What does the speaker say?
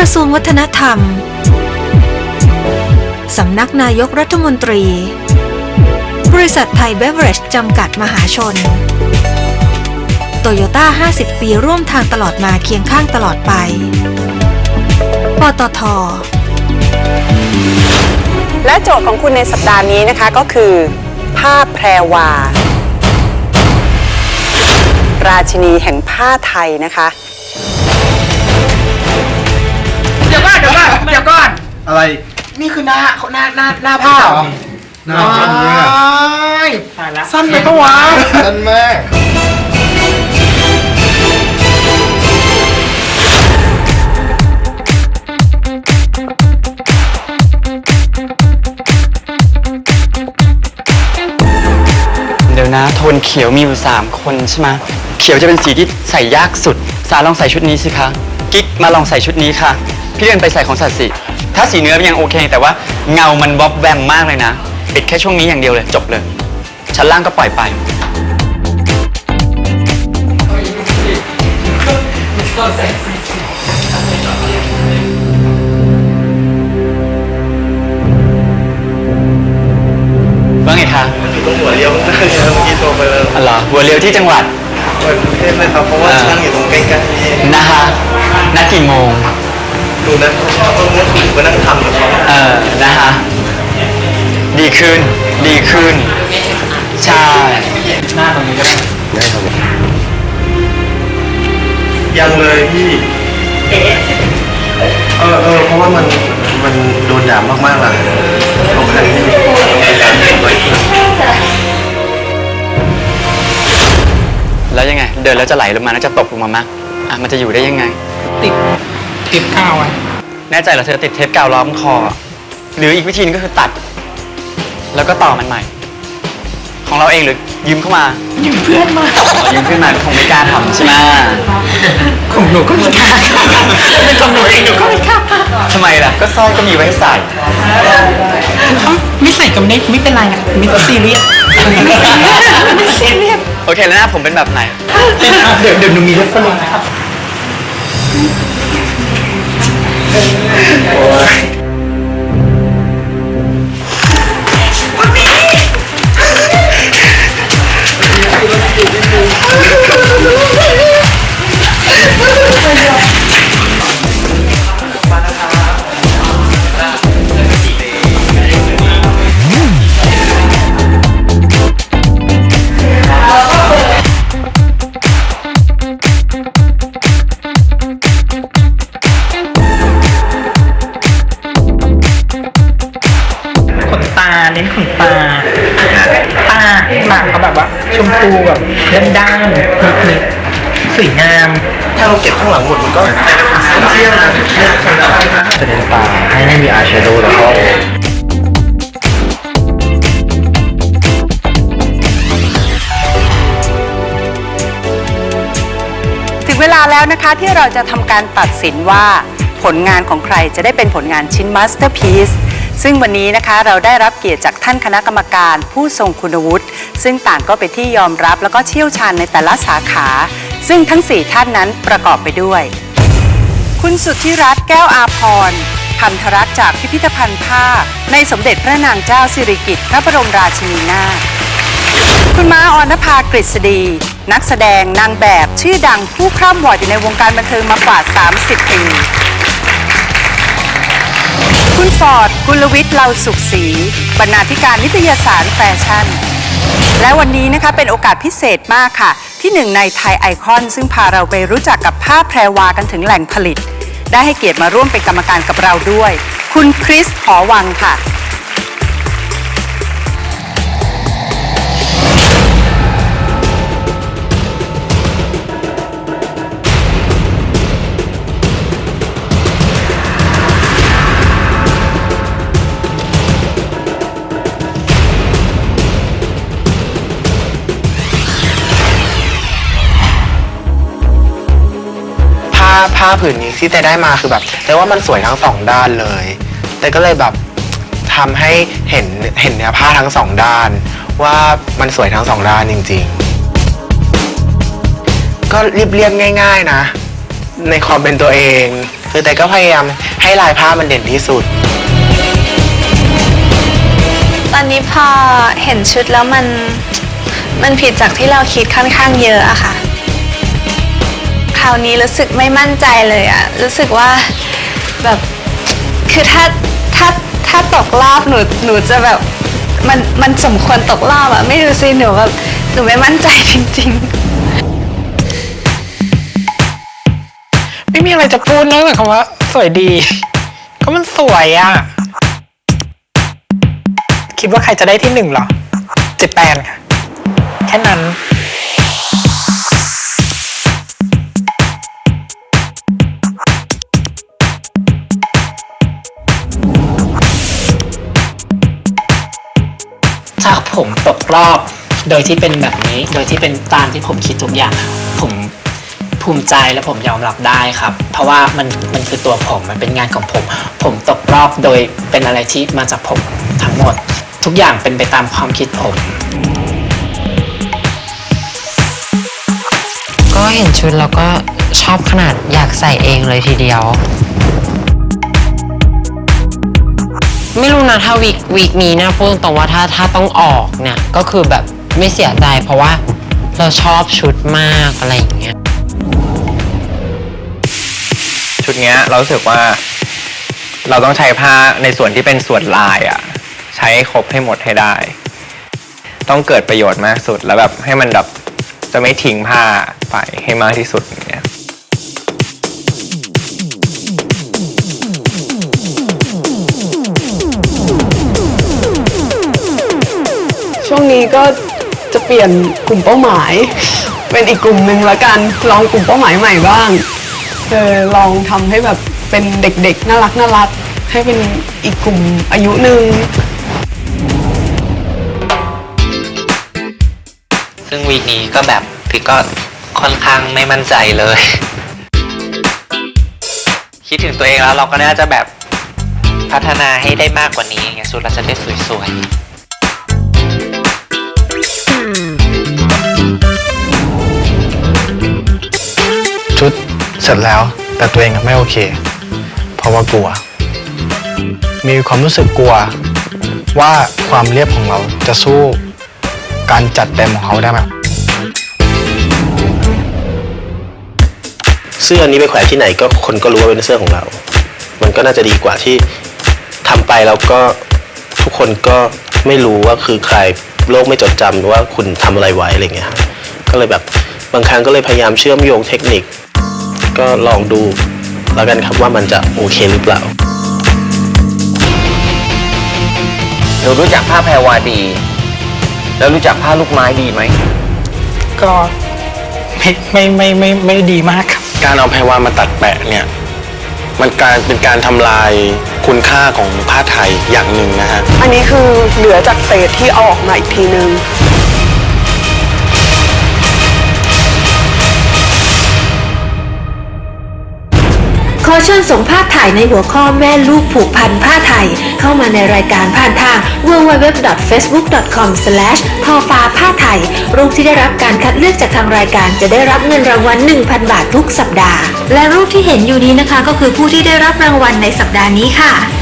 ระทรวงวัฒนธรรม สำนักนายกรัฐมนตรี บริษัทไทยเบเวอเรจจำกัดมหาชน โตโยต้า 50 ปีร่วมทางตลอดมาเคียงข้างตลอดไป ปตท และโจทย์ของคุณในสัปดาห์นี้นะคะก็คือ ภาพแพรวา ราชินีแห่งผ้าไทยนะคะ เดี๋ยวก่อนเดี๋ยวก่อนเดี๋ยวก่อน อะไรนี่คือหน้าหน้าหน้าหน้าผ้าเหรอหน้าสั้นเนี่ย ว้ายสั้นไปปะวะสั้นมากเดี๋ยวนะโทนเขียวมีอยู่ 3 คนใช่ไหมเขียวจะเป็นสีที่ใส่ยากสุด สาลองใส่ชุดนี้สิคะ กิ๊กมาลองใส่ชุดนี้ค่ะ พี่เรียนไปใส่ของสัตว์สิ ถ้าสีเนื้อยังโอเค แต่ว่าเงามันบ๊อบแวมมากเลยนะ ปิดแค่ช่วงนี้อย่างเดียวเลย จบเลย ชั้นล่างก็ปล่อยไป ว่าไงคะต้องหัวเลี้ยวเมื่อกี้โทรไปแล้วอ๋อเหรอหัวเรียวที่จังหวัด เปิดกรุงเทพเลยครับเพราะว่าอ่านั่งอยู่ตรงใกล้ๆนี่นะคะนัดกี่โมง ดูนะเขาต้องนั่งถึงมานั่งทำกับเขาเออนะคะดีขึ้น ดีขึ้น ใช่ หน้าตรงนี้ก็ได้ยังเลยพี่ เออเออเพราะว่ามันมันโดนด่ามากๆเลยตรงนั้นที่การเก็บไว้แล้วยังไง เดินแล้วจะไหลลงมาแล้วจะตกลงมามั้ยอะมันจะอยู่ได้ยังไง ติด ติดข้าวไว้แน่ใจเหรอเธอติดเทปกาวล้อมคอ หรืออีกวิธีนึงก็คือตัด แล้วก็ต่อมันใหม่ ของเราเองหรือยืมเข้ามายืมเพื่อนมายืมขึ้นมาก็คงไม่กล้าทำใช่ไหมของหนูก็ไม่กล้าเป็นของหนูเองหนูก็ไม่กล้าทำไมล่ะ ก็สร้อยก็มีไว้ให้ใส่เอ้าไม่ใส่กับเน็กไม่เป็นไรนะไม่ซีเรียสไม่ซีเรียสไม่ซีเรียสโอเคแล้วหน้าผมเป็นแบบไหนเดี๋ยวเดี๋ยวหนูมีเรฟเฟอร์เรนซ์นะครับ ข มพูแบบด้านๆนิดๆสวยงามถ้าเราเก็บข้างหลังหมดมันก็เที่ยงนะจะเน้นตาให้ไม่มีอายแชโดว์แล้วก็ถึงเวลาแล้วนะคะที่เราจะทำการตัดสินว่าผลงานของใครจะได้เป็นผลงานชิ้นมาสเตอร์พีซ ซึ่งวันนี้นะคะเราได้รับเกียรติจากท่านคณะกรรมการผู้ทรงคุณวุฒิซึ่งต่างก็เป็นที่ยอมรับแล้วก็เชี่ยวชาญในแต่ละสาขา ซึ่งทั้ง 4 ท่านนั้นประกอบไปด้วย คุณสุทธิรัตน์แก้วอาพรพันธรักษ์จากพิพิธภัณฑ์ผ้า ในสมเด็จพระนางเจ้าสิริกิติ์พระบรมราชินีนาถคุณม้าออนภากฤษฎี นักแสดงนางแบบชื่อดังผู้คร่ำวอดอยู่ในวงการบันเทิงมากว่า 30 ปี คุณฟอร์ด กุลวิทย์เลาสุขศรีบรรณาธิการนิตยสารแฟชั่น และวันนี้นะคะเป็นโอกาสพิเศษมากค่ะ ที่หนึ่งในไทยไอคอน ซึ่งพาเราไปรู้จักกับผ้าแพรวากันถึงแหล่งผลิต ได้ให้เกียรติมาร่วมเป็นกรรมการกับเราด้วย คุณคริสหอวังค่ะ ผ้าผืนนี้ที่แต่ได้มาคือแบบแต่ว่ามันสวยทั้งสองด้านเลยแต่ก็เลยแบบทำให้เห็นเห็นเนื้อผ้าทั้งสองด้าน ว่ามันสวยทั้งสองด้านจริง ๆ ก็รีบเรียบๆง่าย ๆนะ ในความเป็นตัวเอง คือแต่ก็พยายามให้ลายผ้ามันเด่นที่สุด ตอนนี้พอเห็นชุดแล้วมัน มันผิดจากที่เราคิดค่อนข้างเยอะอะค่ะ คราวนี้รู้สึกไม่มั่นใจเลยอะรู้สึกว่าแบบคือถ้าถ้าถ้าตกรอบหนูหนูจะแบบมันมันสมควรตกรอบอะไม่รู้สิหนูแบบหนูไม่มั่นใจจริง ๆ ไม่มีอะไรจะพูดนอกจากคำว่า สวยดี ก็มันสวยอะ คิดว่าใครจะได้ที่หนึ่งเหรอเจแปนค่ะ แค่นั้น ผมตกรอบ โดยที่เป็นแบบนี้ โดยที่เป็นตามที่ผมคิดทุกอย่าง ผมภูมิใจและผมยอมรับได้ครับ เพราะว่ามันมันคือตัวผมมันเป็นงานของผม ผมตกรอบโดยเป็นอะไรที่มาจากผมทั้งหมด ทุกอย่างเป็นไปตามความคิดผม ก็เห็นชุดแล้วก็ชอบขนาดอยากใส่เองเลยทีเดียว ไม่รู้นะถ้าวีควีคนี้นะพูดตรงๆว่าถ้าถ้าต้องออกเนี่ยก็คือแบบไม่เสียใจเพราะว่าเราชอบชุดมากอะไรอย่างเงี้ยชุดเนี้ยเรารู้สึกว่า เราต้องใช้ผ้าในส่วนที่เป็นส่วนลายอะใช้ให้ครบให้หมดให้ได้ ต้องเกิดประโยชน์มากสุดแล้วแบบให้มันแบบจะไม่ทิ้งผ้าไปให้มากที่สุดเงี้ย ก็จะเปลี่ยนกลุ่มเป้าหมาย เป็นอีกกลุ่มหนึ่งละกันลองกลุ่มเป้าหมายใหม่บ้างเออลองทำให้แบบเป็นเด็กๆน่ารักน่ารักให้เป็นอีกกลุ่มอายุหนึ่งซึ่งวีคนี้ก็แบบพี่ก็ค่อนข้างไม่มั่นใจเลย คิดถึงตัวเองแล้วเราก็น่าจะแบบพัฒนาให้ได้มากกว่านี้ไงสุดเราจะได้สวยๆ ชุดเสร็จแล้ว แต่ตัวเองไม่โอเค เพราะว่ากลัว มีความรู้สึกกลัว ว่าความเรียบของเราจะสู้การจัดเต็มของเขาได้ไหมเสื้อนี้ไปแขวนที่ไหนก็คนก็รู้ว่าเป็นเสื้อของเรา มันก็น่าจะดีกว่าที่ทำไปแล้วก็ทุกคนก็ไม่รู้ว่าคือใครโลกไม่จดจำว่าคุณทำอะไรไว้อะไรเงี้ยก็เลยแบบบางครั้งก็เลยพยายามเชื่อมโยงเทคนิค ก็ลองดูแล้วกันครับว่ามันจะโอเคหรือเปล่าหนูรู้จักผ้าแพรวาดี แล้วรู้จักผ้าลูกไม้ดีไหม ก็ไม่ไม่ไม่ไม่ไม่ดีมากครับ การเอาแพรวามาตัดแปะเนี่ย มันกลายเป็นการทำลายคุณค่าของผ้าไทยอย่างหนึ่งนะฮะ อันนี้คือเหลือจากเศษที่เอาออกมาอีกทีนึง อเชิญส่งภาพถ่ายในหัวข้อแม่ลูกผูกพันผ้าไทย เข้ามาในรายการผ่านทาง www.facebook.com ทอฟ้าผ้าไทย รูปที่ได้รับการคัดเลือกจากทางรายการจะได้รับเงินรางวัล 1,000 บาททุกสัปดาห์ และรูปที่เห็นอยู่นี้นะคะ ก็คือผู้ที่ได้รับรางวัลในสัปดาห์นี้ค่ะ